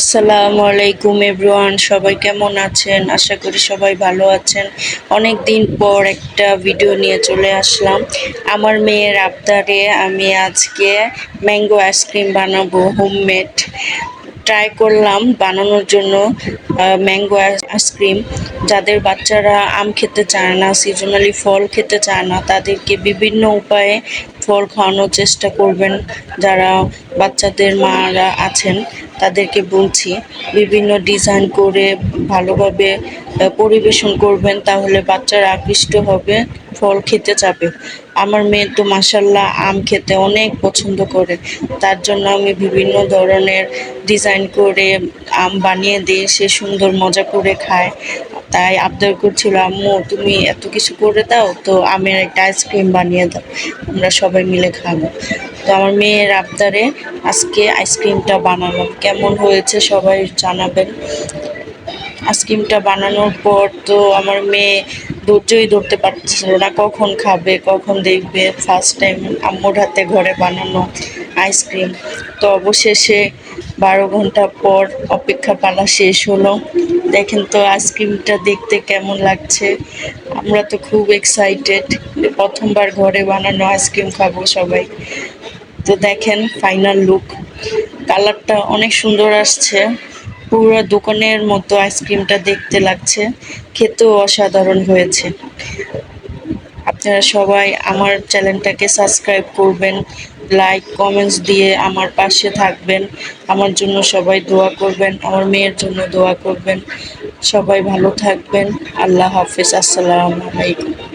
আসসালামু আলাইকুম এভরিওয়ান, সবাই কেমন আছেন? আশা করি সবাই ভালো আছেন। অনেক দিন পর একটা ভিডিও নিয়ে চলে আসলাম। আমার মেয়ের আবদারে আমি আজকে ম্যাঙ্গো আইসক্রিম বানাবো, হোমমেড। ট্রাই করলাম বানানোর জন্য ম্যাঙ্গো আইসক্রিম। যাদের বাচ্চারা আম খেতে চায় না সিজনালি ফল খেতে চায় না, তাদেরকে বিভিন্ন উপায়ে ফল খাওয়ানোর চেষ্টা করবেন। যারা বাচ্চাদের মারা আছেন তাদেরকে বলছি, বিভিন্ন ডিজাইন করে ভালোভাবে পরিবেশন করবেন, তাহলে বাচ্চারা আকৃষ্ট হবে, ফল খেতে চাবে। আমার মেয়ে তো মাসাল্লাহ আম খেতে অনেক পছন্দ করে। তার জন্য আমি বিভিন্ন ধরনের ডিজাইন করে আম বানিয়ে দিয়ে সে সুন্দর মজা করে খায়। তাই আবদার করছিল, আম্মু, তুমি এত কিছু করে দাও, তো আমের একটা আইসক্রিম বানিয়ে দাও, আমরা সবাই মিলে খাব। তো আমার মেয়ের আবদারে আজকে আইসক্রিমটা বানালাম। কেমন হয়েছে সবাই জানাবেন। আইসক্রিমটা বানানোর পর তো আমার মেয়ে ধৈর্যই ধরতে পারছিল না, কখন খাবে, কখন দেখবে। ফার্স্ট টাইম আম্মুর হাতে ঘরে বানানো আইসক্রিম। তো অবশেষে বারো ঘণ্টা পর অপেক্ষা পালা শেষ হলো। দেখেন তো, আইসক্রিমটা দেখতে কেমন লাগছে। আমরা তো খুব এক্সাইটেড প্রথমবার ঘরে বানানো আইসক্রিম খাব সবাই। তো দেখেন ফাইনাল লুক কালারটা অনেক সুন্দর আসছে। পুরো দোকানের মতো আইসক্রিমটা দেখতে লাগছে। খেতেও অসাধারণ হয়েছে। আপনারা সবাই আমার চ্যানেলটাকে সাবস্ক্রাইব করবেন, লাইক, কমেন্টস দিয়ে আমার পাশে থাকবেন, আমার জন্য সবাই দোয়া করবেন, আমার মেয়ের জন্য দোয়া করবেন। সবাই ভালো থাকবেন, আল্লাহ হাফিজ, আসসালামু আলাইকুম।